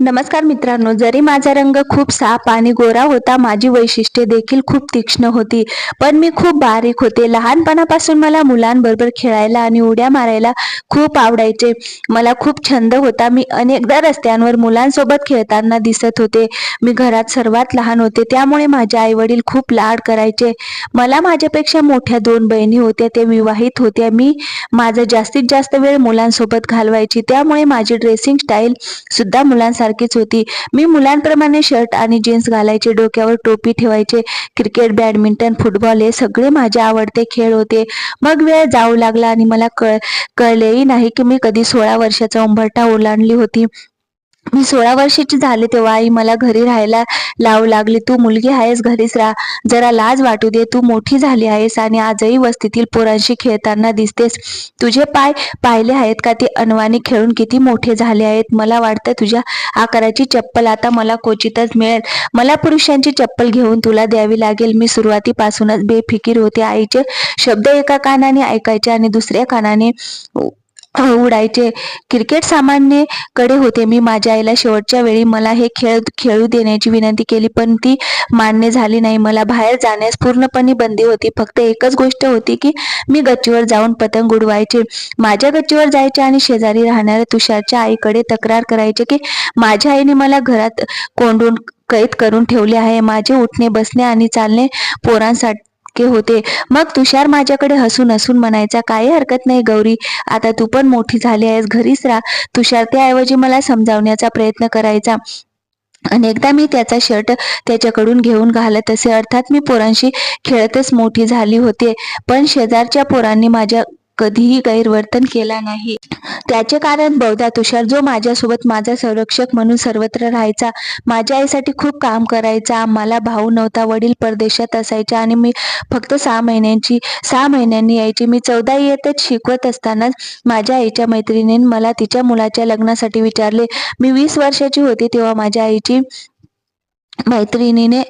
नमस्कार मित्रांनो जरी माझा रंग खूप साप आणि गोरा होता माझी वैशिष्ट्ये देखील खूप तीक्ष्ण होती. पण मी खूप बारीक होते. लहानपणापासून मला मुलांबरोबर खेळायला आणि उड्या मारायला खूप आवडायचे. मला खूप छंद होता. मी अनेकदा रस्त्यांवर मुलांसोबत खेळताना दिसत होते. मी घरात सर्वात लहान होते. त्यामुळे माझे आई वडील खूप लाड करायचे. मला माझ्यापेक्षा मोठ्या दोन बहिणी होत्या. ते विवाहित होत्या मी माझा जास्तीत जास्त वेळ मुलांसोबत घालवायची. त्यामुळे माझी ड्रेसिंग स्टाईल सुद्धा मुलांसाठी सारखीच होती. मी मुलांप्रमाणे शर्ट आणि जीन्स घालायचे डोक्यावर टोपी ठेवायचे क्रिकेट बॅडमिंटन फुटबॉल हे सगळे माझे आवडते खेळ होते. मग वेळ जाऊ लागला आणि मला कळ कळलेही नाही की मी कधी सोळा वर्षाचा उंबरठा ओलांडली होती. मी सोळा वर्षाची झाले तेव्हा आई मला घरी राहायला लावू लागली. तू मुलगी आहेस घरीच राहा. जरा लाज वाटू दे. तू मोठी झाली आहेस आणि आजही वस्तीतील पोरांशी खेळताना दिसतेस. तुझे पाय पाहिले आहेत का? ते अनवाणी खेळून किती मोठे झाले आहेत. मला वाटतं तुझ्या आकाराची चप्पल आता मला क्वचितच मिळेल. मला पुरुषांची चप्पल घेऊन तुला द्यावी लागेल. मी सुरुवातीपासूनच बेफिकीर होते. आईचे शब्द एका कानाने ऐकायचे आणि दुसऱ्या कानाने उडायचे. क्रिकेट सामान्यकडे होते. मी माझ्या आईला शेवटच्या वेळी मला हे खेळ खेळू देण्याची विनंती केली पण ती मान्य झाली नाही. मला बाहेर जाण्यास पूर्णपणे बंदी होती. फक्त एकच गोष्ट होती की मी गच्चीवर जाऊन पतंग उडवायचे. माझ्या गच्चीवर जायचे आणि शेजारी राहणाऱ्या तुषारच्या आईकडे तक्रार करायचे की माझ्या आईने मला घरात कोंडून कैद करून ठेवले आहे. माझे उठणे बसणे आणि चालणे पोरांसाठी के होते. मग तुषार माझ्याकडे हसून हसून म्हणायचा काही हरकत नाही गौरी आता तू पण मोठी झाली आहेस घरीच राहा. तुषार त्याऐवजी मला समजावण्याचा प्रयत्न करायचा. अनेकदा मी त्याचा शर्ट त्याच्याकडून घेऊन घालत असे अर्थात मी पोरांशी खेळतच मोठी झाली होते. पण शेजारच्या पोरांनी माझ्या कधीही गैरवर्तन केला नाही. त्याचे कारण बहुधा तुषार. जो माझ्यासोबत माझा संरक्षक म्हणून सर्वत्र राहायचा माझ्या आईसाठी खूप काम करायचा मला भाऊ नव्हता वडील परदेशात असायच्या आणि मी फक्त सहा महिन्यांची सहा महिन्यांनी यायची. मी चौदा इयत्तेत शिकवत असतानाच माझ्या आईच्या मैत्रिणीने मला तिच्या मुलाच्या लग्नासाठी विचारले. मी वीस वर्षाची होती तेव्हा माझ्या आईची मैत्रिणीने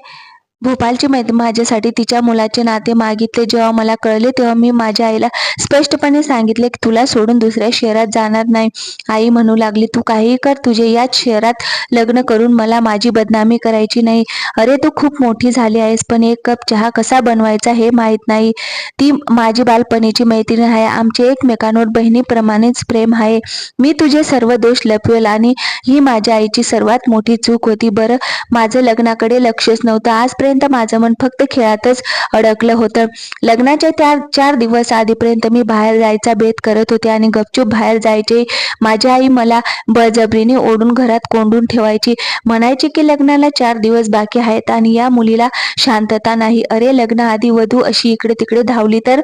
भोपालची मैत्री माझ्यासाठी तिच्या मुलाचे नाते मागितले. जेव्हा मला कळले तेव्हा मी माझ्या आईला स्पष्टपणे सांगितले की तुला सोडून दुसऱ्या शहरात जाणार नाही. आई म्हणू लागली तू काहीही कर तुझे याच शहरात लग्न करून मला माझी बदनामी करायची नाही. अरे तू खूप मोठी झाली आहेस पण एक कप चहा कसा बनवायचा हे माहीत नाही. ती माझी बालपणीची मैत्रीण आहे. आमचे एकमेकांवर बहिणीप्रमाणेच प्रेम आहे. मी तुझे सर्व दोष लपवेल आणि ही माझ्या आईची सर्वात मोठी चूक होती. बरं माझं लग्नाकडे लक्षच नव्हतं. आज तोपर्यंत माझं मन फक्त खेळातच अडकलं होतं. लग्नाच्या त्या चार दिवस आधीपर्यंत मी बाहेर जायचा बेत करत होते आणि गपचूप बाहेर जायचे. माझी आई मला बळजबरीने ओढून घरात कोंडून ठेवायची. म्हणायची की लग्नाला चार दिवस बाकी आहेत आणि या मुलीला शांतता नाही. अरे लग्नाआधी वधू अशी इकडे तिकडे धावली तर?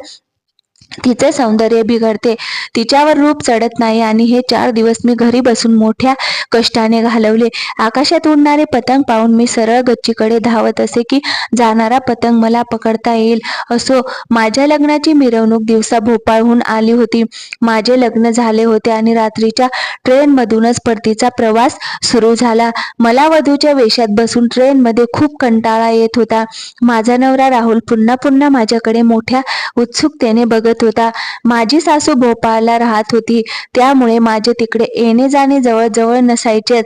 तिचे सौंदर्य बिघडते. तिच्यावर रूप चढत नाही आणि हे चार दिवस मी घरी बसून मोठ्या कष्टाने घालवले. आकाशात उडणारे पतंग पाहून मी सरळ गच्चीकडे धावत असे की जाणारा पतंग मला पकडता येईल. असो माझ्या लग्नाची मिरवणूक दिवसा भोपाळहून आली होती. माझे लग्न झाले होते आणि रात्रीच्या ट्रेनमधूनच परतीचा प्रवास सुरू झाला. मला वधूच्या वेशात बसून ट्रेनमध्ये खूप कंटाळा येत होता. माझा नवरा राहुल पुन्हा पुन्हा माझ्याकडे मोठ्या उत्सुकतेने बघत होता. माझी सासू भोपाळला राहत होती. त्यामुळे माझे तिकडे येणे जाणे जवळजवळ नसायचे.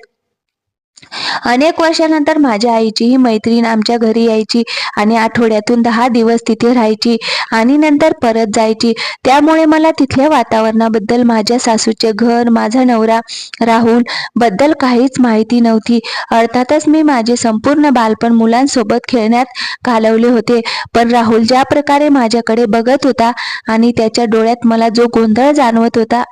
अनेक वर्षानंतर माझ्या आईची ही मैत्रीण आमच्या घरी यायची आणि आठवड्यातून दहा दिवस तिथे राहायची आणि नंतर परत जायची. त्यामुळे मला तिथल्या वातावरणाबद्दल माझ्या सासूचे घर माझा नवरा राहुलबद्दल काहीच माहिती नव्हती. अर्थातच मी माझे संपूर्ण बालपण मुलांसोबत खेळण्यात घालवले होते. पण राहुल ज्या प्रकारे माझ्याकडे बघत होता आणि त्याच्या डोळ्यात मला जो गोंधळ जाणवत होता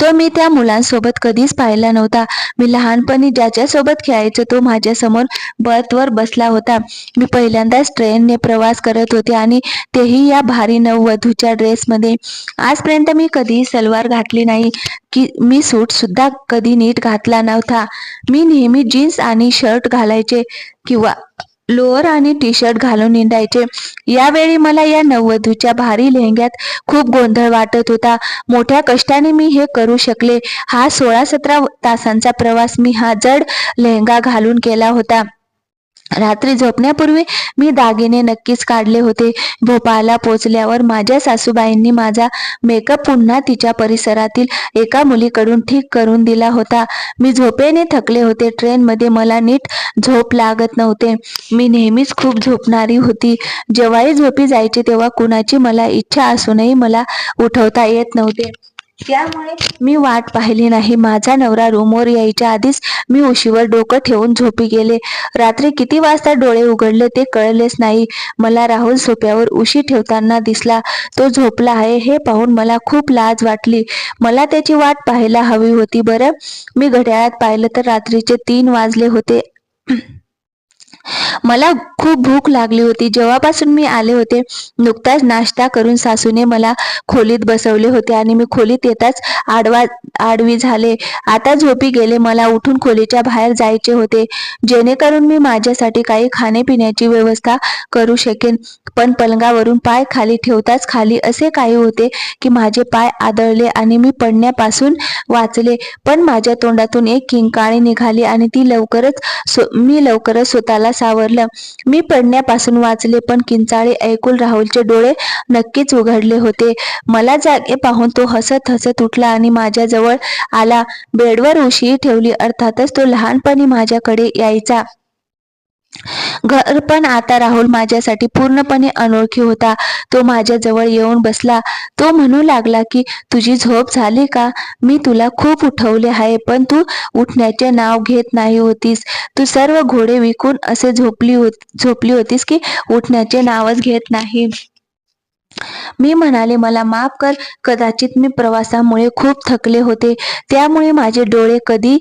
तो मी त्या मुलांसोबत कधीच पाहिला नव्हता. मी लहानपणी ज्याच्यासोबत खेळायचो तो माझ्यासमोर बर्थवर बसला होता. मी पहिल्यांदाच ट्रेनने प्रवास करत होते आणि तेही या भारी नववधूच्या ड्रेसमध्ये. आजपर्यंत मी कधीही सलवार घातली नाही. की मी सूट सुद्धा कधी नीट घातला नव्हता. मी नेहमी जीन्स आणि शर्ट घालायचे किंवा लोअर आणि टी शर्ट घालून निंदायचे. यावेळी मला या नववधूच्या भारी लेहंग्यात खूप गोंधळ वाटत होता. मोठ्या कष्टाने मी हे करू शकले. हा सोळा सतरा तासांचा प्रवास मी हा जड लेहंगा घालून केला होता. रात्री झोपण्यापूर्वी मी दागिने नक्कीच काढले होते. भोपाळला पोचल्यावर माझ्या सासूबाईंनी माझा मेकअप पुन्हा तिच्या परिसरातील एका मुलीकडून ठीक करून दिला होता. मी झोपेने थकले होते. ट्रेनमध्ये मला नीट झोप लागत नव्हते. मी नेहमीच खूप झोपणारी होती. जेव्हाही झोपी जायचे तेव्हा कुणाची मला इच्छा असूनही मला उठवता येत नव्हते. त्यामुळे मी वाट पाहिली नाही. माझा नवरा रूमवर यायच्या आधीच मी उशीवर डोकं ठेवून झोपी गेले. रात्री किती वाजता डोळे उघडले ते कळलेच नाही. मला राहुल सोप्यावर उशी ठेवताना दिसला. तो झोपला आहे. हे पाहून मला खूप लाज वाटली. मला त्याची वाट पाहायला हवी होती बरं. मी घड्याळात पाहिलं तर रात्रीचे तीन वाजले होते. मला खूप भूक लागली होती. जेव्हापासून मी आले होते नुकताच नाश्ता करून सासूने मला खोलीत बसवले होते आणि मी खोलीत येताच आडवा आडवी झाले. आता झोपी गेले. मला उठून खोलीच्या बाहेर जायचे होते. जेणेकरून मी माझ्यासाठी काही खाण्यापिण्याची व्यवस्था करू शकेन. पण पलंगावरून पाय खाली ठेवताच खाली असे काही होते की माझे पाय आदळले आणि मी पडण्यापासून वाचले. पण माझ्या तोंडातून एक किंकाळी निघाली आणि ती लवकरच मी लवकरच स्वतःला सावरलं. मी पडण्यापासून वाचले पण किंचाळी ऐकून राहुलचे डोळे नक्कीच उघडले होते. मला जागे पाहून तो हसत हसत उठला आणि माझ्याजवळ आला. बेडवर उशी ठेवली अर्थातच तो लहानपणी माझ्याकडे यायचा. घर पण आता राहुल माझ्यासाठी पूर्णपणे अनोळखी होता. तो माझ्याजवळ येऊन बसला. तो म्हणू लागला की तुझी झोप झाली का? मी तुला खूप उठवले आहे पण तू उठण्याचे नाव घेत नाही होतीस. तू सर्व घोडे विकून असे झोपली होत झोपली होतीस की उठण्याचे नावच घेत नाही. मी म्हणाले मला माफ कर. कदाचित मी प्रवासामुळे खूप थकले होते. त्यामुळे माझे डोळे कधी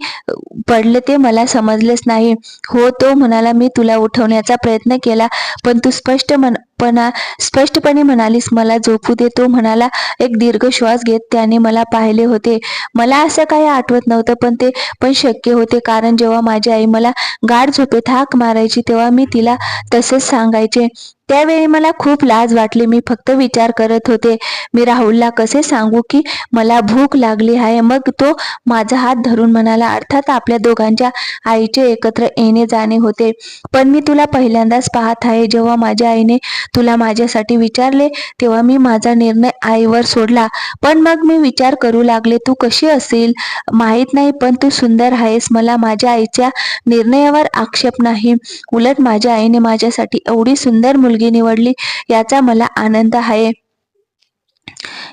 पडले ते मला समजलेच नाही. हो तो म्हणाला मी तुला उठवण्याचा प्रयत्न केला पण तू स्पष्ट म्हण पणा स्पष्टपणे म्हणालीस मला झोपू दे. तो म्हणाला एक दीर्घ श्वास घेत त्याने मला पाहिले होते. मला असं काही आठवत नव्हतं पण ते पण शक्य होते. कारण जेव्हा माझी आई मला गाढ झोपेत हाक मारायची तेव्हा मी तिला तसेच सांगायचे. त्यावेळी मला खूप लाज वाटली. मी फक्त विचार करत होते मी राहुलला कसे सांगू की मला भूक लागली आहे? मग तो माझा हात धरून म्हणाला अर्थात आपल्या दोघांच्या आईचे एकत्र येणे जाणे होते. पण मी तुला पहिल्यांदाच पाहत आहे. जेव्हा माझ्या आईने तुला माझ्यासाठी विचारले तेव्हा मी माझा निर्णय आईवर सोडला. पण मग मी विचार करू लागले तू कशी असेल? माहीत नाही पण तू सुंदर आहेस. मला माझ्या आईच्या निर्णयावर आक्षेप नाही. उलट माझ्या आईने माझ्यासाठी एवढी सुंदर मुलगी निवडली याचा मला आनंद आहे.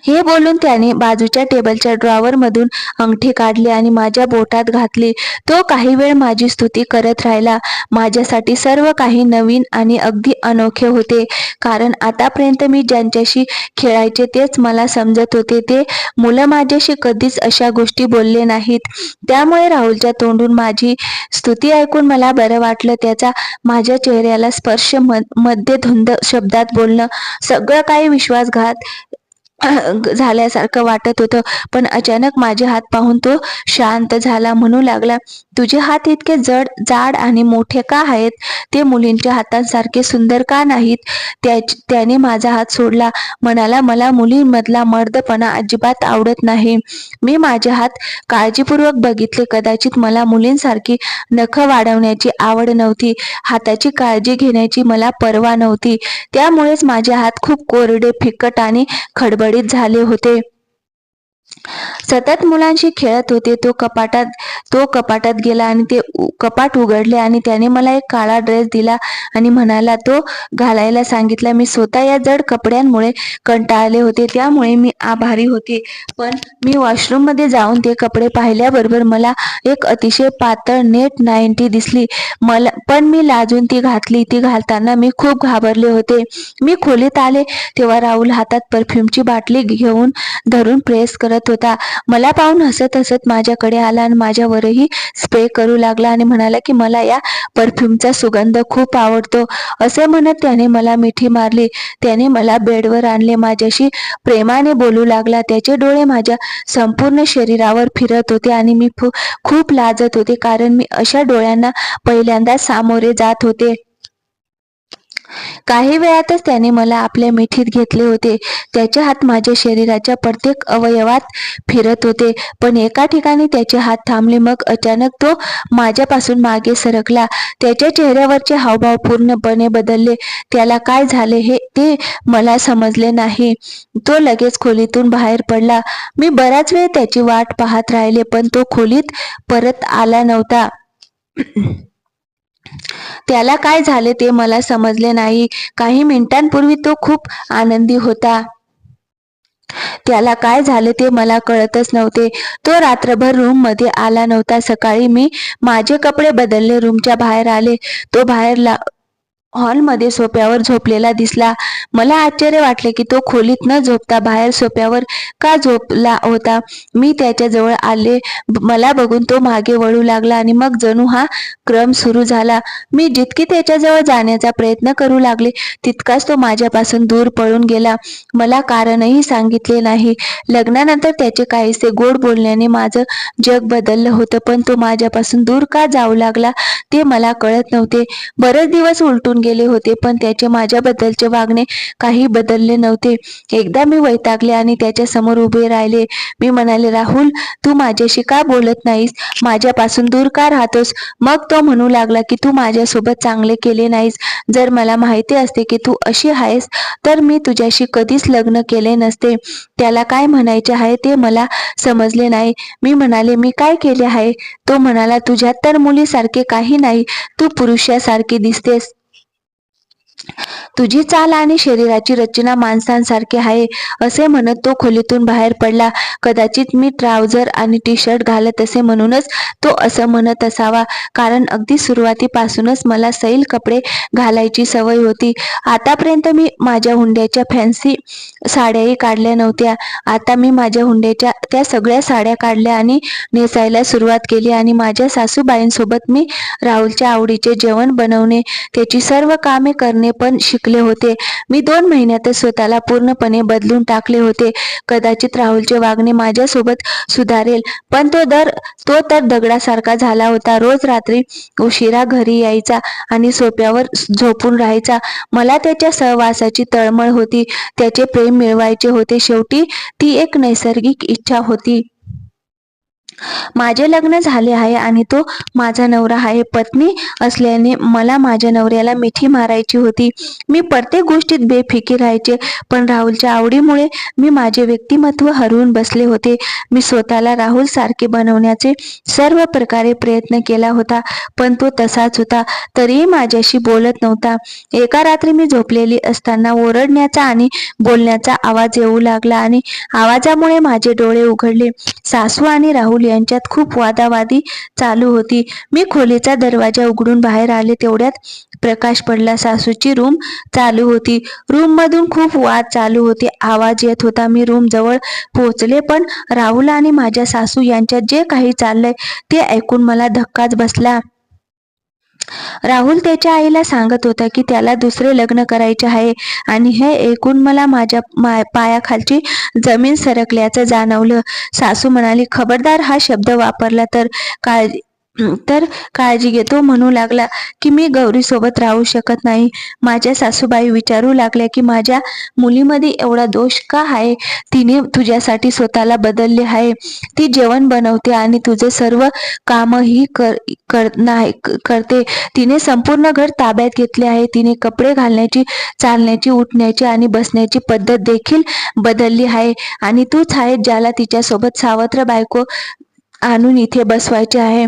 हे बोलून त्याने बाजूच्या टेबलच्या ड्रॉवरमधून अंगठी काढली आणि माझ्या बोटात घातली. तो काही वेळ माझी स्तुती करत राहिला. माझ्यासाठी सर्व काही नवीन आणि अगदी अनोखे होते. कारण आतापर्यंत मी ज्यांच्याशी खेळायचे तेच मला समजत होते. ते मुलं माझ्याशी कधीच अशा गोष्टी बोलले नाहीत. त्यामुळे राहुलच्या तोंडून माझी स्तुती ऐकून मला बरं वाटलं. त्याचा माझ्या चेहऱ्याला स्पर्श म- मध्ये धुंद शब्दात बोलणं सगळं काही विश्वासघात झाल्यासारखं वाटत होतं. पण अचानक माझे हात पाहून तो शांत झाला म्हणू लागला तुझे हात इतके जड जाड आणि मोठे का आहेत? ते मुलींच्या हातांसारखे सुंदर का नाहीत? त्या त्याने माझा हात सोडला. म्हणाला मला मुलींमधला मर्दपणा अजिबात आवडत नाही. मी माझे हात काळजीपूर्वक बघितले. कदाचित मला मुलींसारखी नख वाढवण्याची आवड नव्हती. हाताची काळजी घेण्याची मला पर्वा नव्हती. त्यामुळेच माझे हात खूप कोरडे फिकट आणि खडबडीत झाले होते. सतत मुलांशी खेळत होते. तो कपाटात तो कपाटात गेला आणि ते कपाट उघडले आणि त्याने मला एक काळा ड्रेस दिला आणि म्हणाला तो घालायला सांगितला मी स्वतः या जड कपड्यांमुळे कंटाळले होते. त्यामुळे मी आभारी होते. पण मी वॉशरूममध्ये जाऊन ते कपडे पाहिल्याबरोबर मला एक अतिशय पातळ नेट नाईन्टी दिसली. मला पण मी लाजून ती घातली. ती घालताना मी खूप घाबरले होते. मी खोलीत आले तेव्हा राहुल हातात परफ्यूमची बाटली घेऊन धरून प्रेस करत होता मला पाहून हसत हसत माझ्याकडे आला आणि माझ्यावरही स्प्रे करू लागला आणि म्हणाला की मला या परफ्यूमचा सुगंध खूप आवडतो. असे म्हणत त्याने मला मिठी मारली. त्याने मला बेडवर आणले. माझ्याशी प्रेमाने बोलू लागला. त्याचे डोळे माझ्या संपूर्ण शरीरावर फिरत होते आणि मी खूप लाजत होते कारण मी अशा डोळ्यांना पहिल्यांदा सामोरे जात होते. काही वेळातच त्याने मला आपल्या मिठीत घेतले होते. त्याचे हात माझ्या शरीराच्या प्रत्येक अवयवात फिरत होते. पण एका ठिकाणी त्याचे हात थांबले. मग अचानक तो माझ्यापासून मागे सरकला. त्याच्या चेहऱ्यावरचे हावभाव पूर्णपणे बदलले. त्याला काय झाले हे ते मला समजले नाही. तो लगेच खोलीतून बाहेर पडला. मी बराच वेळ त्याची वाट पाहत राहिले पण तो खोलीत परत आला नव्हता. त्याला काय झाले ते मला समजले नाही. काही मिनिटांपूर्वी तो खूप आनंदी होता. त्याला काय झाले ते मला कळतच नव्हते. तो रात्रभर रूममध्ये आला नव्हता. सकाळी मी माझे कपडे बदलले. रूमच्या बाहेर आले. तो बाहेर ला हॉलमध्ये सोप्यावर झोपलेला दिसला. मला आश्चर्य वाटले की तो खोलीत न झोपता बाहेर सोप्यावर का झोपला होता? मी त्याच्याजवळ आले. मला बघून तो मागे वळू लागला आणि मग जणू हा क्रम सुरू झाला. मी जितकी त्याच्याजवळ जाण्याचा प्रयत्न करू लागले तितकाच तो माझ्यापासून दूर पळून गेला. मला कारणही सांगितले नाही. लग्नानंतर त्याचे काहीसे गोड बोलण्याने माझं जग बदललं होतं पण तो माझ्यापासून दूर का जाऊ लागला ते मला कळत नव्हते. बरेच दिवस उलटून गेले होते पण त्याचे माझ्याबद्दलचे वागणे काही बदलले नव्हते. एकदा मी वैतागले आणि त्याच्यासमोर उभे राहिले. मी म्हणाले राहुल तू माझ्याशी का बोलत नाहीस? माझ्यापासून दूर का राहतोस? मग तो म्हणू लागला की तू माझ्यासोबत चांगले केले नाहीस. जर मला माहिती असते की तू अशी आहेस तर मी तुझ्याशी कधीच लग्न केले नसते. त्याला काय म्हणायचे आहे ते मला समजले नाही. मी म्हणाले मी काय केले आहे? तो म्हणाला तुझ्यात तर मुलीसारखे काही नाही. तू पुरुषासारखी दिसतेस. तुझी चाल आणि शरीराची रचना माणसांसारखी आहे असे म्हणत तो खोलीतून बाहेर पडला. कदाचित मी ट्राउझर आणि टी शर्ट घालत असे म्हणूनच तो असं म्हणत असावा कारण अगदी सुरुवातीपासूनच मला सैल कपडे घालायची सवय होती. आतापर्यंत मी माझ्या हुंड्याच्या फॅन्सी साड्याही काढल्या नव्हत्या. आता मी माझ्या हुंड्याच्या त्या सगळ्या साड्या काढल्या आणि नेसायला सुरुवात केली आणि माझ्या सासूबाईंसोबत मी राहुलच्या आवडीचे जेवण बनवणे त्याची सर्व कामे करणे पण शिकले होते. मी दोन महिन्यातच स्वतःला पूर्णपणे बदलून टाकले होते. कदाचित राहुलचे वागणे माझ्यासोबत सुधारेल पण तो दर तो तर दगडासारखा झाला होता. रोज रात्री उशिरा घरी यायचा आणि सोप्यावर झोपून राहायचा. मला त्याच्या सहवासाची तळमळ होती. त्याचे प्रेम मिळवायचे होते. शेवटी ती एक नैसर्गिक इच्छा होती. माझे लग्न झाले आहे आणि तो माझा नवरा आहे. पत्नी असल्याने मला माझ्या नवऱ्याला मिठी मारायची होती. मी प्रत्येक गोष्टीत बेफिकीर राहायचे पण राहुलच्या आवडीमुळे मी माझे व्यक्तिमत्व हरवून बसले होते. मी स्वतःला राहुल सारखे बनवण्याचे सर्व प्रकारे प्रयत्न केला होता पण तो तसाच होता. तरीही माझ्याशी बोलत नव्हता. एका रात्री मी झोपलेली असताना ओरडण्याचा आणि बोलण्याचा आवाज येऊ लागला आणि आवाजामुळे माझे डोळे उघडले. सासू आणि राहुल यांच्यात खूप वादावादी चालू होती. मी खोलीचा दरवाजा उघडून बाहेर आले तेवढ्यात प्रकाश पडला. सासूची रूम चालू होती. रूम मधून खूप वाद चालू होते. आवाज येत होता. मी रूम जवळ पोहोचले पण राहुल आणि माझ्या सासू यांच्यात जे काही चाललंय ते ऐकून मला धक्काच बसला. राहुल त्याच्या आईला सांगत होता की त्याला दुसरे लग्न करायचे आहे आणि हे ऐकून मला माझ्या मा पायाखालची जमीन सरकल्याचं जाणवलं. सासू म्हणाली खबरदार हा शब्द वापरला तर काळजी तर काळजी घेतो म्हणू लागला की मी गौरी सोबत राहू शकत नाही. माझ्या सासूबाई विचारू लागल्या की माझ्या मुलीमध्ये एवढा दोष का आहे? तिने तुझ्यासाठी स्वतःला बदलले आहे. ती जेवण बनवते आणि तुझे सर्व कामही कर कर नाही करते. तिने संपूर्ण घर ताब्यात घेतले आहे. तिने कपडे घालण्याची चालण्याची उठण्याची आणि बसण्याची पद्धत देखील बदलली आहे. आणि तूच आहे ज्याला तिच्यासोबत सावत्र बायको आणून इथे बसवायचे आहे.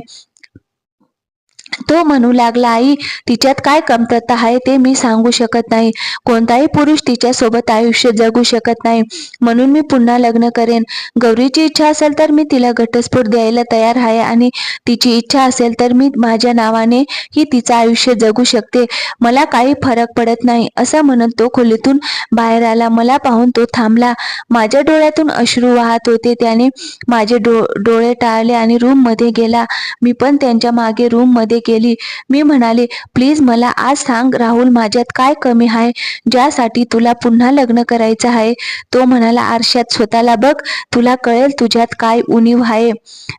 तो म्हणू लागला आई तिच्यात काय कमतरता आहे ते मी सांगू शकत नाही. कोणताही पुरुष तिच्या सोबत आयुष्य जगू शकत नाही. म्हणून मी पुन्हा लग्न करेन. गौरीची इच्छा असेल तर मी तिला घटस्फोट द्यायला तयार आहे आणि तिची इच्छा असेल तर मी माझ्या नावाने ही तिचं आयुष्य जगू शकते. मला काही फरक पडत नाही असं म्हणत तो खोलीतून बाहेर आला. मला पाहून तो थांबला. माझ्या डोळ्यातून अश्रू वाहत होते. त्याने माझे डो डोळे टाळले आणि रूममध्ये गेला. मी पण त्यांच्या मागे रूम मध्ये केली. मी म्हणाले प्लीज मला आज सांग राहुल माझ्यात काय कमी आहे ज्यासाठी तुला पुन्हा लग्न करायचं आहे तो म्हणाला आरशात स्वतःला बघ तुला कळेल तुझ्यात काय उणीव आहे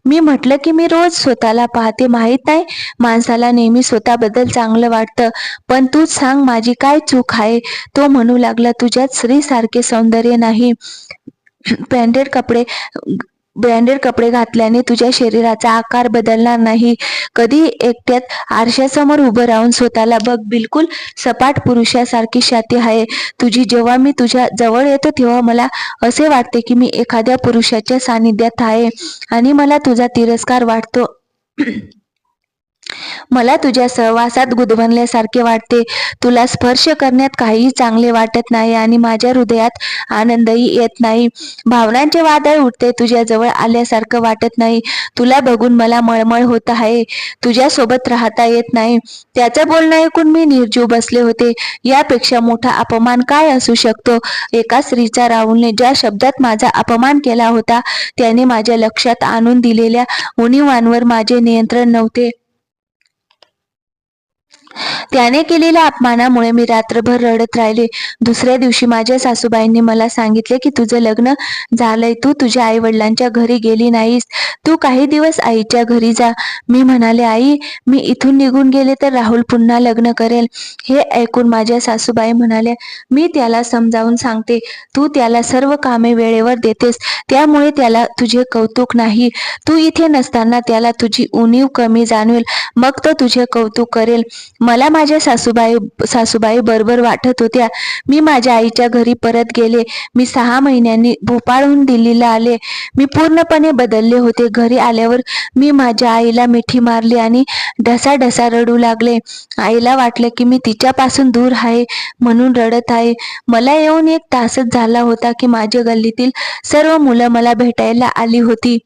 मी म्हटलं की मी रोज स्वतःला पाहते माहीत नाही. माणसाला नेहमी स्वतःबद्दल चांगलं वाटतं. पण तूच सांग माझी काय चूक आहे तो म्हणू लागला तुझ्यात स्त्रीसारखे सौंदर्य नाही. ब्रँडेड कपडे ब्रँडेड कपडे घातल्याने तुझ्या शरीराचा आकार बदलणार नाही. कधी एकट्यात आरशासमोर उभं राहून स्वतःला बघ बिलकुल सपाट पुरुषासारखी छाती आहे. तुझी जेव्हा मी तुझ्या जवळ येतो तेव्हा मला असे वाटते की मी एखाद्या पुरुषाच्या सानिध्यात आहे आणि मला तुझा तिरस्कार वाटतो. मला तुझ्या सहवासात गुदमरल्यासारखे वाटते. तुला स्पर्श करण्यात काहीही चांगले वाटत नाही आणि माझ्या हृदयात आनंदही येत नाही. भावनांचे वादळ उठते तुझ्या जवळ आल्यासारखं वाटत नाही. तुला बघून मला मळमळ होत आहे. तुझ्या सोबत राहता येत नाही. त्याचं बोलणं ऐकून मी निर्जीव बसले होते. यापेक्षा मोठा अपमान काय असू शकतो? एका स्त्रीचा राहुलने ज्या शब्दात माझा अपमान केला होता त्याने माझ्या लक्षात आणून दिलेल्या उणीवांवर माझे नियंत्रण नव्हते. त्याने केलेल्या अपमानामुळे मी रात्रभर रडत राहिले. दुसऱ्या दिवशी माझ्या सासूबाईंनी मला सांगितले की तुझं लग्न झालंय तू तुझ्या आई वडिलांच्या घरी गेली नाहीस. तू काही दिवस आईच्या घरी जा. मी म्हणाले आई मी इथून निघून गेले तर राहुल पुन्हा लग्न करेल. हे ऐकून माझ्या सासूबाई म्हणाल्या मी त्याला समजावून सांगते. तू त्याला सर्व कामे वेळेवर देतेस. त्यामुळे त्याला तुझे कौतुक नाही. तू इथे नसताना त्याला तुझी उणीव कमी जाणवेल. मग तो तुझे कौतुक करेल. मला माझ्या सासूबाई सासूबाई बरोबर वाटत होत्या. मी माझ्या आईच्या घरी परत गेले. मी सहा महिन्यांनी भोपाळहून दिल्लीला आले. मी पूर्णपणे बदलले होते. घरी आल्यावर मी माझ्या आईला मिठी मारली आणि ढसा ढसा रडू लागले. आईला वाटलं की मी तिच्यापासून दूर आहे म्हणून रडत आहे. मला येऊन एक तासच झाला होता की माझ्या गल्लीतील सर्व मुलं मला भेटायला आली होती.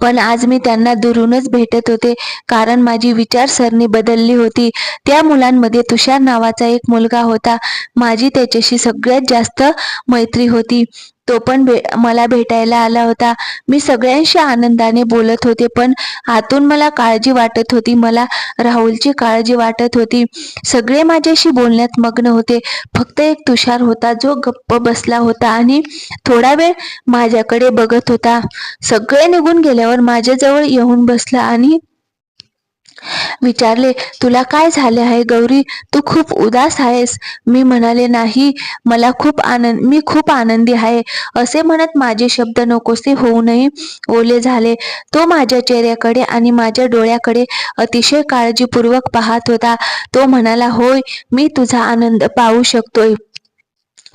पण आज मी त्यांना दुरूनच भेटत होते कारण माझी विचारसरणी बदलली होती. त्या मुलांमध्ये तुषार नावाचा एक मुलगा होता. माझी त्याच्याशी सगळ्यात जास्त मैत्री होती. तो पण भे मला भेटायला आला होता. मी सगळ्यांशी आनंदाने बोलत होते पण आतून मला काळजी वाटत होती. मला राहुलची काळजी वाटत होती. सगळे माझ्याशी बोलण्यात मग्न होते. फक्त एक तुषार होता जो गप्प बसला होता आणि थोडा वेळ माझ्याकडे बघत होता. सगळे निघून गेल्यावर माझ्याजवळ येऊन बसला आणि विचारले तुला काय झाले आहे गौरी? तू खूप उदास आहेस. मी म्हणाले नाही मला खूप आनंद मी खूप आनंदी आहे. असे म्हणत माझे शब्द नकोसे होऊनही ओले झाले. तो माझ्या चेहऱ्याकडे आणि माझ्या डोळ्याकडे अतिशय काळजीपूर्वक पाहत होता. तो म्हणाला होय मी तुझा आनंद पाहू शकतोय.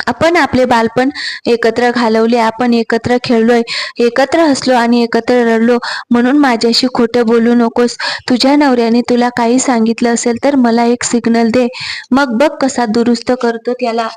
आपण आपले बालपण एकत्र घालवले आपण एकत्र खेळलोय एकत्र हसलो आणि एकत्र रडलो म्हणून माझ्याशी खोटं बोलू नकोस. तुझ्या नवऱ्याने तुला काही सांगितलं असेल तर मला एक सिग्नल दे. मग बघ कसा दुरुस्त करतो त्याला.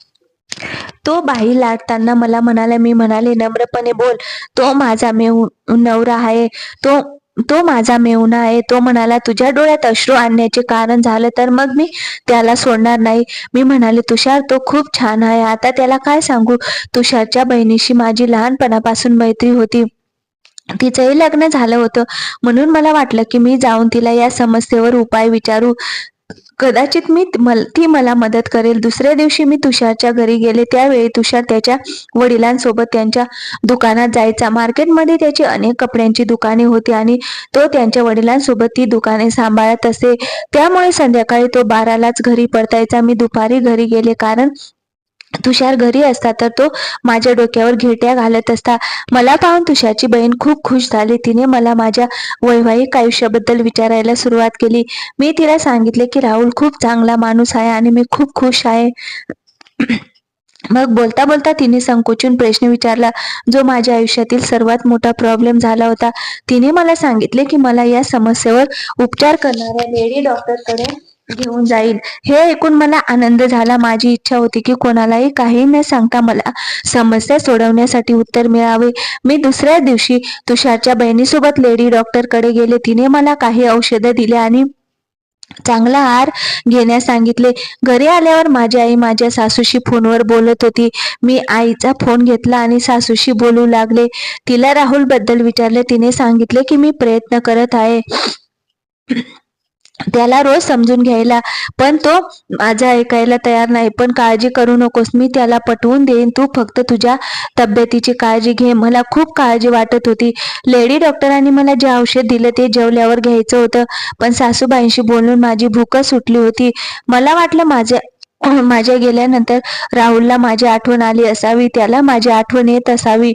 तो बाई लाटताना मला म्हणाला मी म्हणाले नम्रपणे बोल. तो माझा मे नवरा आहे. तो तो माझा मेहुणा आहे. तो म्हणाला तुझ्या डोळ्यात अश्रू आणण्याचे कारण झालं तर मग मी त्याला सोडणार नाही. मी म्हणाले तुषार तो खूप छान आहे. आता त्याला काय सांगू? तुषारच्या बहिणीशी माझी लहानपणापासून मैत्री होती. तिचंही लग्न झालं होतं. म्हणून मला वाटलं की मी जाऊन तिला या समस्येवर उपाय विचारू. कदाचित मी मल- ती मला मदत करेल. दुसऱ्या दिवशी मी तुषारच्या घरी गेले. त्यावेळी तुषार त्याच्या वडिलांसोबत त्यांच्या दुकानात जायचा. मार्केटमध्ये त्याची अनेक कपड्यांची दुकाने होती आणि तो त्यांच्या वडिलांसोबत ती दुकाने सांभाळत असे. त्यामुळे संध्याकाळी तो बारालाच घरी परतायचा. मी दुपारी घरी गेले कारण तुषार घरी असता तर तो माझ्या डोक्यावर घेट्या घालत असता. मला पाहून तुषारची बहीण खूप खुश झाली. तिने मला माझ्या वैवाहिक आयुष्याबद्दल विचारायला सुरुवात केली. मी तिला सांगितले की राहुल खूप चांगला माणूस आहे आणि मी खूप खुश आहे. मग बोलता बोलता तिने संकोचून प्रश्न विचारला जो माझ्या आयुष्यातील सर्वात मोठा प्रॉब्लेम झाला होता तिने मला सांगितले की मला या समस्येवर उपचार करणाऱ्या लेडी डॉक्टरकडे घेऊन जाईल. हे ऐकून मला आनंद झाला. माझी इच्छा होती की कोणालाही काही न सांगता मला समस्या सोडवण्यासाठी उत्तर मिळावे. मी दुसऱ्या दिवशी तुषारच्या बहिणीसोबत लेडी डॉक्टरकडे गेले. तिने मला काही औषधं दिले आणि चांगला आहार घेण्यास सांगितले. घरी आल्यावर माझी आई माझ्या सासूशी फोनवर बोलत होती. मी आईचा फोन घेतला आणि सासूशी बोलू लागले. तिला राहुलबद्दल विचारले. तिने सांगितले की मी प्रयत्न करत आहे. त्याला रोज समजून घ्यायला. पण तो माझा ऐकायला तयार नाही. पण काळजी करू नकोस. मी त्याला पटवून देईन. तू फक्त तुझ्या तब्येतीची काळजी घे. मला खूप काळजी वाटत होती. लेडी डॉक्टरांनी मला जे औषध दिलं ते जेवल्यावर घ्यायचं होतं. पण सासूबाईंशी बोलून माझी भूकच सुटली होती. मला वाटलं माझे माझ्या गेल्यानंतर राहुलला माझी आठवण आली असावी. त्याला माझी आठवण येत असावी.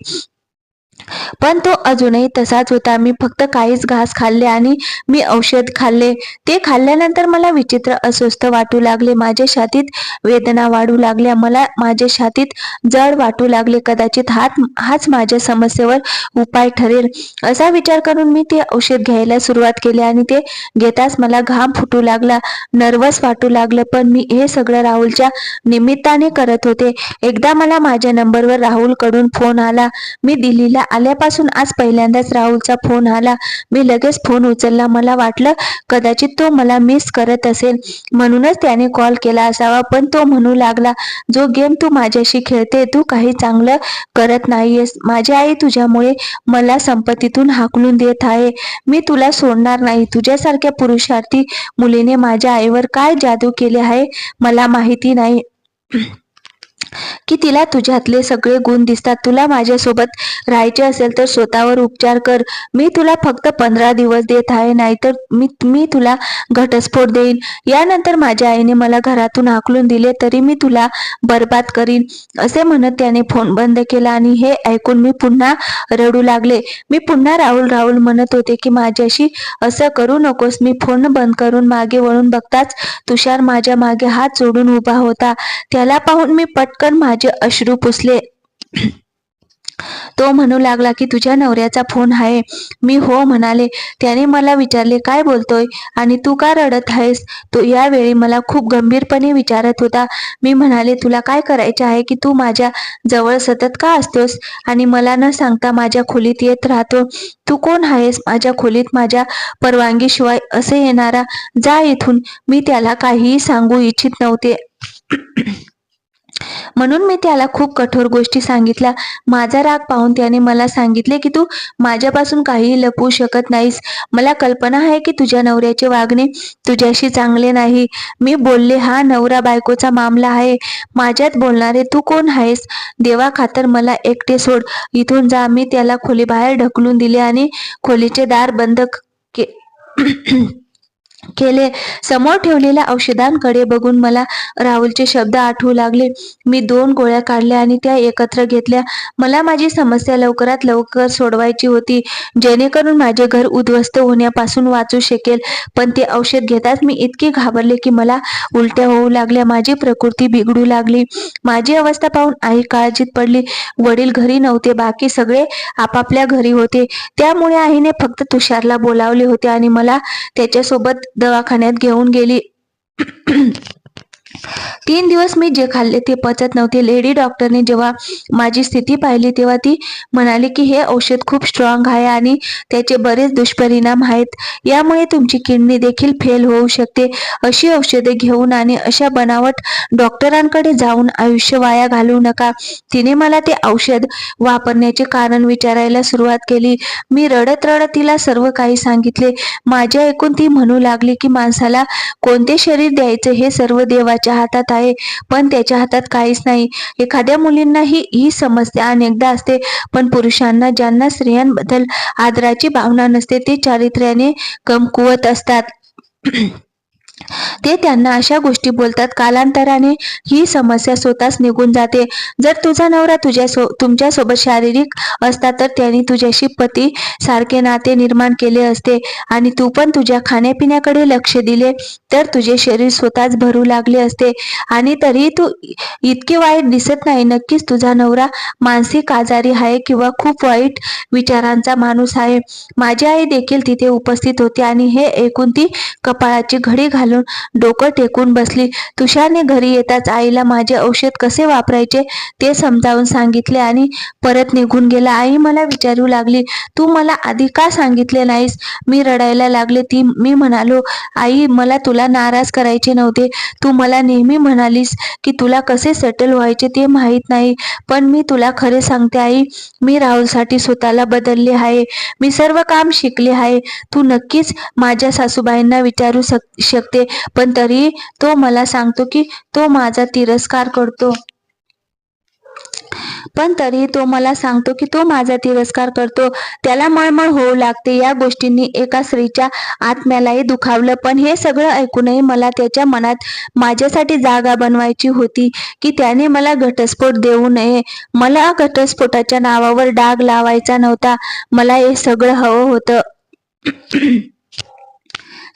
पण तो अजूनही तसाच होता. मी फक्त काहीच घास खाल्ले आणि मी औषध खाल्ले. ते खाल्ल्यानंतर मला विचित्र अस्वस्थ वाटू लागले. माझ्या छातीत वेदना वाढू लागल्या. मला माझ्या छातीत जड वाटू लागले. कदाचित हात हाच माझ्या समस्येवर उपाय ठरेल. असा विचार करून मी ते औषध घ्यायला सुरुवात केली आणि ते घेताच मला घाम फुटू लागला. नर्वस वाटू लागलं. पण मी हे सगळं राहुलच्या निमित्ताने करत होते. एकदा मला माझ्या नंबरवर राहुलकडून फोन आला. मी दिल्लीला आल्यापासून आज पहिल्यांदाच राहुलचा फोन आला. मी लगेच फोन उचलला. मला वाटलं कदाचित तो मला मिस करत असेल. म्हणूनच त्याने कॉल केला असावा. पण तो म्हणू लागला जो गेम तू माझ्याशी खेळते तू काही चांगलं करत नाहीयेस. माझी आई तुझ्यामुळे मला संपत्तीतून हाकलून देत आहे. मी तुला सोडणार नाही. तुझ्यासारख्या पुरुषार्थी मुलीने माझ्या आईवर काय जादू केले आहे मला माहिती नाही. की तिला तुझ्यातले सगळे गुण दिसतात. तुला माझ्यासोबत राहायचे असेल तर स्वतःवर उपचार कर. मी तुला फक्त पंधरा दिवस देत आहे नाहीतर मी मी तुला घटस्फोट देईन. यानंतर माझ्या आईने मला घरातून हाकलून दिले तरी मी तुला बर्बाद करीन असे म्हणत त्याने फोन बंद केला आणि हे ऐकून मी पुन्हा रडू लागले. मी पुन्हा राहुल राहुल म्हणत होते की माझ्याशी असं करू नकोस. मी फोन बंद करून मागे वळून बघताच तुषार माझ्या मागे हात जोडून उभा होता. त्याला पाहून मी पटकन माझे अश्रू पुसले. तो म्हणू लागला की तुझ्या नवऱ्याचा फोन आहे. मी हो म्हणाले. त्याने मला विचारले काय बोलतोय? आणि तू का रडत आहेस? तो यावेळी मला खूप गंभीरपणे विचारत होता. मी म्हणाले तुला काय करायचे आहे की तू माझ्या जवळ सतत का असतोस? आणि मला न सांगता माझ्या खोलीत येत राहतो. तू कोण आहेस? माझ्या खोलीत माझ्या परवानगीशिवाय असे येणारा जा इथून. मी त्याला काहीही सांगू इच्छित नव्हते. म्हणून मी त्याला खूप कठोर गोष्टी सांगितल्या. माझा राग पाहून त्याने मला सांगितले की तू माझ्यापासून काहीही लपवू शकत नाहीस. मला कल्पना आहे की तुझ्या नवऱ्याचे वागणे तुझ्याशी चांगले नाही. मी बोलले हा नवरा बायकोचा मामला आहे. माझ्यात बोलणारे तू कोण आहेस? देवा खातर मला एकटे सोड. इथून जा. मी त्याला खोली बाहेर ढकलून दिले आणि खोलीचे दार बंद के केले. समोर ठेवलेल्या औषधांकडे बघून मला राहुलचे शब्द आठवू लागले. मी दोन गोळ्या काढल्या आणि त्या एकत्र घेतल्या. मला माझी समस्या लवकरात लवकर सोडवायची होती. जेणेकरून माझे घर उद्ध्वस्त होण्यापासून वाचू शकेल. पण ते औषध घेताच मी इतके घाबरले की मला उलट्या होऊ लागल्या. माझी प्रकृती बिघडू लागली. माझी अवस्था पाहून आई काळजीत पडली. वडील घरी नव्हते. बाकी सगळे आपापल्या घरी होते. त्यामुळे आईने फक्त तुषारला बोलावले होते आणि मला त्याच्यासोबत दवाखान्यात घेऊन गेली. तीन दिवस मी जे खाल्ले ते पचत नव्हते. लेडी डॉक्टरने जेव्हा माझी स्थिती पाहिली तेव्हा ती म्हणाली की हे औषध खूप स्ट्रॉंग आहे आणि त्याचे बरेच दुष्परिणाम आहेत. यामुळे तुमची किडनी देखील फेल होऊ शकते. अशी औषधे घेऊन आणि अशा बनावट डॉक्टरांकडे जाऊन आयुष्य वाया घालवू नका. तिने मला ते औषध वापरण्याचे कारण विचारायला सुरुवात केली. मी रडत रडत तिला सर्व काही सांगितले. माझ्या ऐकून ती म्हणू लागली की माणसाला कोणते शरीर द्यायचे हे सर्व देवाच्या हातात आहे पण त्याच्या हातात काहीच नाही. एखाद्या मुलींना ही ही समस्या अनेकदा असते पण पुरुषांना ज्यांना स्त्रियांबद्दल आदराची भावना नसते ते चारित्र्याने कमकुवत असतात. ते त्यांना अशा गोष्टी बोलतात. कालांतराने ही समस्या स्वतःच निघून जाते. जर तुझा नवरा तुझ्या सो तुमच्यासोबत शारीरिक असता तर त्यांनी तुझ्याशी पती सारखे नाते निर्माण केले असते आणि तू पण तुझ्या खाण्यापिण्याकडे लक्ष दिले तर तुझे शरीर स्वतःच भरू लागले असते. आणि तरी तू इतके वाईट दिसत नाही. नक्कीच तुझा नवरा मानसिक आजारी आहे किंवा खूप वाईट विचारांचा माणूस आहे. माझी आई देखील तिथे उपस्थित होती आणि हे ऐकून ती कपाळाची घडी घालून घालून डोकं टेकून बसली. तुषारने घरी येताच आईला माझे औषध कसे वापरायचे ते समजावून सांगितले आणि परत निघून गेला. आई मला विचारू लागली तू मला आधी का सांगितले नाहीस? मी रडायला लागले. ती मी म्हणालो आई मला तुला नाराज करायचे नव्हते. तू मला नेहमी म्हणालीस की तुला कसे सेटल व्हायचे ते माहीत नाही. पण मी तुला खरे सांगते आई मी राहुलसाठी स्वतःला बदलले आहे. मी सर्व काम शिकले आहे. तू नक्कीच माझ्या सासूबाईंना विचारू शक शकते. पण तरी तो मला सांगतो की तो माझा तिरस्कार करतो. पण तरी तो मला सांगतो की तो माझा तिरस्कार करतो. त्याला मळमळ होऊ लागते. या गोष्टींनी एका स्त्रीच्या आत्म्यालाही दुखावलं. पण हे सगळं ऐकूनही मला त्याच्या मनात माझ्यासाठी जागा बनवायची होती की त्याने मला घटस्फोट देऊ नये. मला घटस्फोटाच्या नावावर डाग लावायचा नव्हता. मला हे सगळं हवं होतं.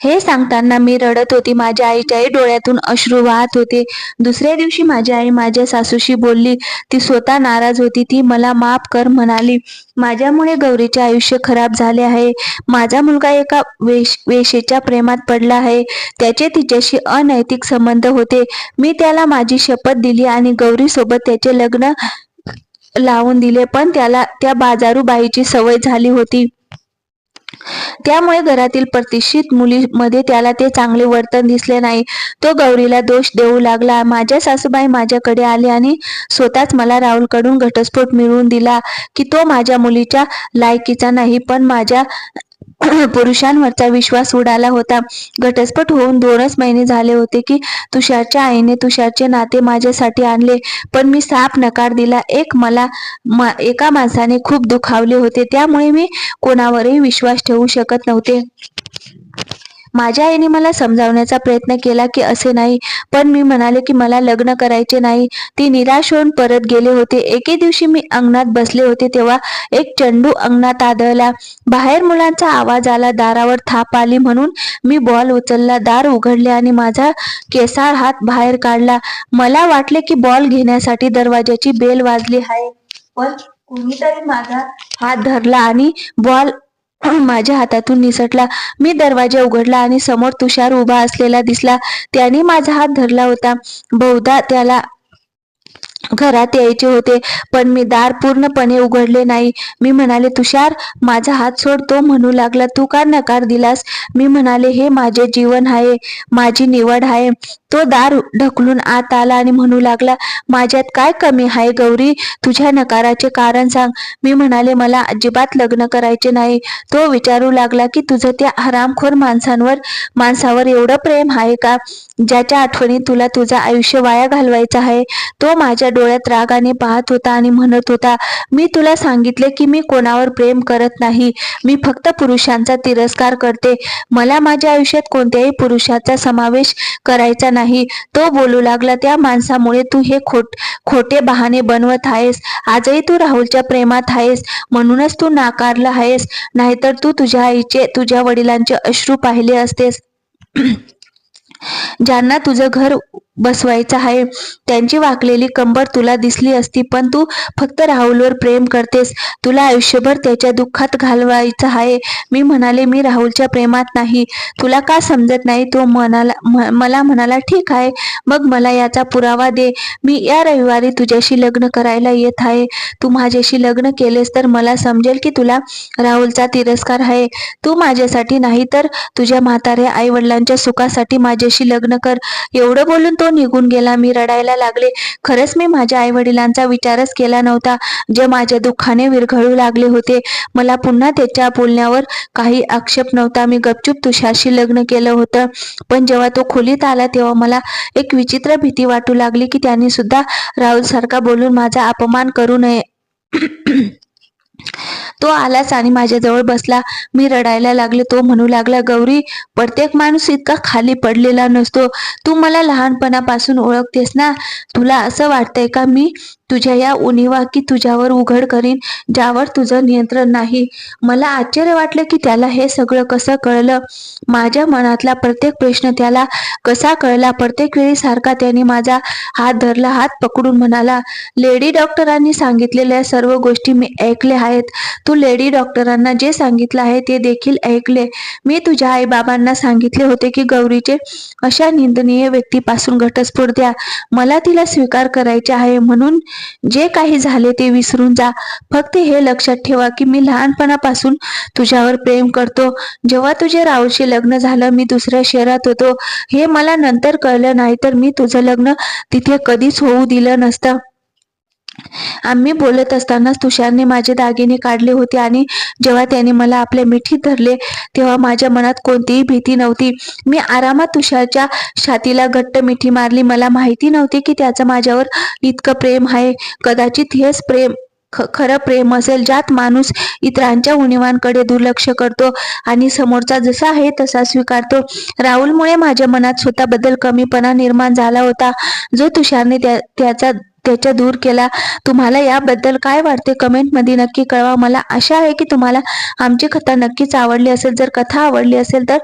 हे सांगताना मी रडत होती. माझ्या आईच्याही डोळ्यातून अश्रू वाहत होते. दुसऱ्या दिवशी माझी आई माझ्या सासूशी बोलली. ती स्वतः नाराज होती. ती मला माफ कर म्हणाली. माझ्यामुळे गौरीचे आयुष्य खराब झाले आहे. माझा मुलगा एका वेश वेशेच्या प्रेमात पडला आहे. त्याचे तिच्याशी अनैतिक संबंध होते. मी त्याला माझी शपथ दिली आणि गौरी सोबत त्याचे लग्न लावून दिले. पण त्याला त्या बाजारू बाईची सवय झाली होती. त्यामुळे घरातील प्रतिष्ठित मुलीमध्ये त्याला ते चांगले वर्तन दिसले नाही. तो गौरीला दोष देऊ लागला. माझ्या सासूबाई माझ्याकडे आले आणि स्वतःच मला राहुलकडून घटस्फोट मिळवून दिला की तो माझ्या मुलीच्या लायकीचा नाही पण माझ्या पुरुषांवरचा विश्वास उडाला होता. घटस्फोट होऊन दोनच महिने झाले होते की तुषारच्या आईने तुषारचे नाते माझ्यासाठी आणले पण मी साफ नकार दिला. एक मला मा एका माणसाने खूप दुखावले होते. त्यामुळे मी कोणावरही विश्वास ठेवू शकत नव्हते. माझ्या आईने मला समजावण्याचा प्रयत्न केला की असे नाही पण मी म्हणाले की मला लग्न करायचे नाही. ती निराश होऊन परत गेले होते. एके दिवशी मी अंगणात बसले होते तेव्हा एक चंडू अंगणात आदळला. बाहेर मुलांचा आवाज आला. दारावर थाप आली म्हणून मी बॉल उचलला. दार उघडले आणि माझा केसाळ हात बाहेर काढला. मला वाटले की बॉल घेण्यासाठी दरवाजाची बेल वाजली आहे. पण कुणीतरी माझा हात धरला आणि बॉल माझ्या हातातून निसटला. मी दरवाजा उघडला आणि समोर तुषार उभा असलेला दिसला. त्याने माझा हात धरला होता. बहुधा त्याला घरात यायचे होते पण मी दार पूर्णपणे उघडले नाही. मी म्हणाले तुषार माझा हात सोड तो म्हणू लागला तू का नकार दिलास? मी म्हणाले हे माझे जीवन आहे माझी निवड आहे. तो दार ढकलून आत आला आणि म्हणू लागला माझ्यात काय कमी आहे गौरी? तुझ्या नकाराचे कारण सांग. मी म्हणाले मला अजिबात लग्न करायचे नाही. तो विचारू लागला की तुझं त्या हरामखोर माणसांवर माणसावर एवढं प्रेम आहे का ज्याच्या आठवणी तुला तुझं आयुष्य वाया घालवायचं आहे? तो माझ्या डोळ्यात रागाने पाहत होता आणि म्हणत होता मी तुला सांगितले की मी कोणावर प्रेम करत नाही. मी फक्त पुरुषांचा तिरस्कार करते. मला माझ्या आयुष्यात कोणत्याही पुरुषाचा समावेश करायचा नाही. तो बोलू लागला त्या माणसामुळे तू हे खोट खोटे बहाणे बनवत आहेस. आजही तू राहुलच्या प्रेमात आहेस. म्हणूनच तू नाकारला आहेस. नाहीतर तू तुझ्या आईचे तुझ्या वडिलांचे अश्रू पाहिले असतेस. ज्यांना तुझं घर बसवायचा आहे. त्यांची वाकलेली कंबर तुला दिसली असती पण तू फक्त राहुलवर प्रेम करतेस. तुला आयुष्यभर त्याच्या दुःखात घालवायचं आहे. मी म्हणाले मी राहुलच्या प्रेमात नाही. तुला का समजत नाही? तो म्हणाला म- मला म्हणाला ठीक आहे मग मला याचा पुरावा दे. मी या रविवारी तुझ्याशी लग्न करायला येत आहे. तू माझ्याशी लग्न केलेस तर मला समजेल की तुला राहुलचा तिरस्कार आहे. तू माझ्यासाठी नाही तर तुझ्या म्हाताऱ्या आई वडिलांच्या सुखासाठी माझ्याशी लग्न कर. एवढं बोलून तो निघून गेला. मी रडायला लागले. खरंच मी माझ्या आई वडिलांचा विचारच केला नव्हता. जे माझ्या दुःखाने विरघळू लागले होते. मला पुन्हा त्याच्या बोलण्यावर काही आक्षेप नव्हता. मी गपचूप तुषारशी लग्न केलं होतं. पण जेव्हा तो खोलीत आला तेव्हा मला एक विचित्र भीती वाटू लागली की त्यांनी सुद्धा राहुल सारखा बोलून माझा अपमान करू नये. तो आलाच आणि माझ्याजवळ बसला. मी रडायला लागले तो म्हणू लागला गौरी प्रत्येक माणूस इतका खाली पडलेला नसतो. तू मला लहानपणापासून ओळखतेस ना? तुला असं वाटतंय का मी तुझ्या या उणीवा की तुझ्यावर उघड करीन ज्यावर तुझं नियंत्रण नाही? मला आश्चर्य वाटलं की त्याला हे सगळं कसं कळलं? माझ्या मनातला प्रत्येक प्रश्न त्याला कसा कळला? प्रत्येक वेळी सारखा त्याने माझा हात धरला हात पकडून म्हणाला लेडी डॉक्टरांनी सांगितलेल्या सर्व गोष्टी मी ऐकल्या आहेत. तू लेडी डॉक्टरांना जे सांगितलं आहे ते देखील ऐकले. मी तुझ्या आईबाबांना सांगितले होते की गौरीचे अशा निंदनीय व्यक्तीपासून घटस्फोट द्या. मला तिला स्वीकार करायचे आहे म्हणून जे काही झाले ते विसरून जा. फक्त हे लक्षात ठेवा की मी लहानपणापासून तुझ्यावर प्रेम करतो. जेव्हा तुझे राहुलशी लग्न झालं मी दुसऱ्या शहरात होतो. हे मला नंतर कळलं नाही तर मी तुझं लग्न तिथे कधीच होऊ दिलं नसतं. आम्ही बोलत असतानाच तुषारने माझे दागिने काढले होते आणि जेव्हा त्याने मला आपल्या मिठीत धरले तेव्हा माझ्या मनात कोणतीही भीती नव्हती. मी आरामात तुषारच्या छातीला घट्ट मिठी मारली. मला माहिती नव्हती की त्याचं माझ्यावर इतकं प्रेम आहे. कदाचित हेच प्रेम ख- खरं प्रेम असेल ज्यात माणूस इतरांच्या उणीवांकडे दुर्लक्ष करतो आणि समोरचा जसा आहे तसा स्वीकारतो. राहुलमुळे माझ्या मनात स्वतःबद्दल कमीपणा निर्माण झाला होता. जो तुषारने त्या त्याचा त्याच्या दूर केला. तुम्हाला याबद्दल काय वाटते? कमेंटमध्ये नक्की कळवा. मला आशा आहे की तुम्हाला आमची कथा नक्कीच आवडली असेल. जर कथा आवडली असेल तर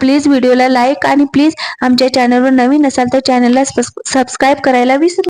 प्लीज व्हिडिओला लाईक आणि प्लीज आमच्या चॅनलवर नवीन असाल तर चॅनलला सबस्क्राईब करायला विसरू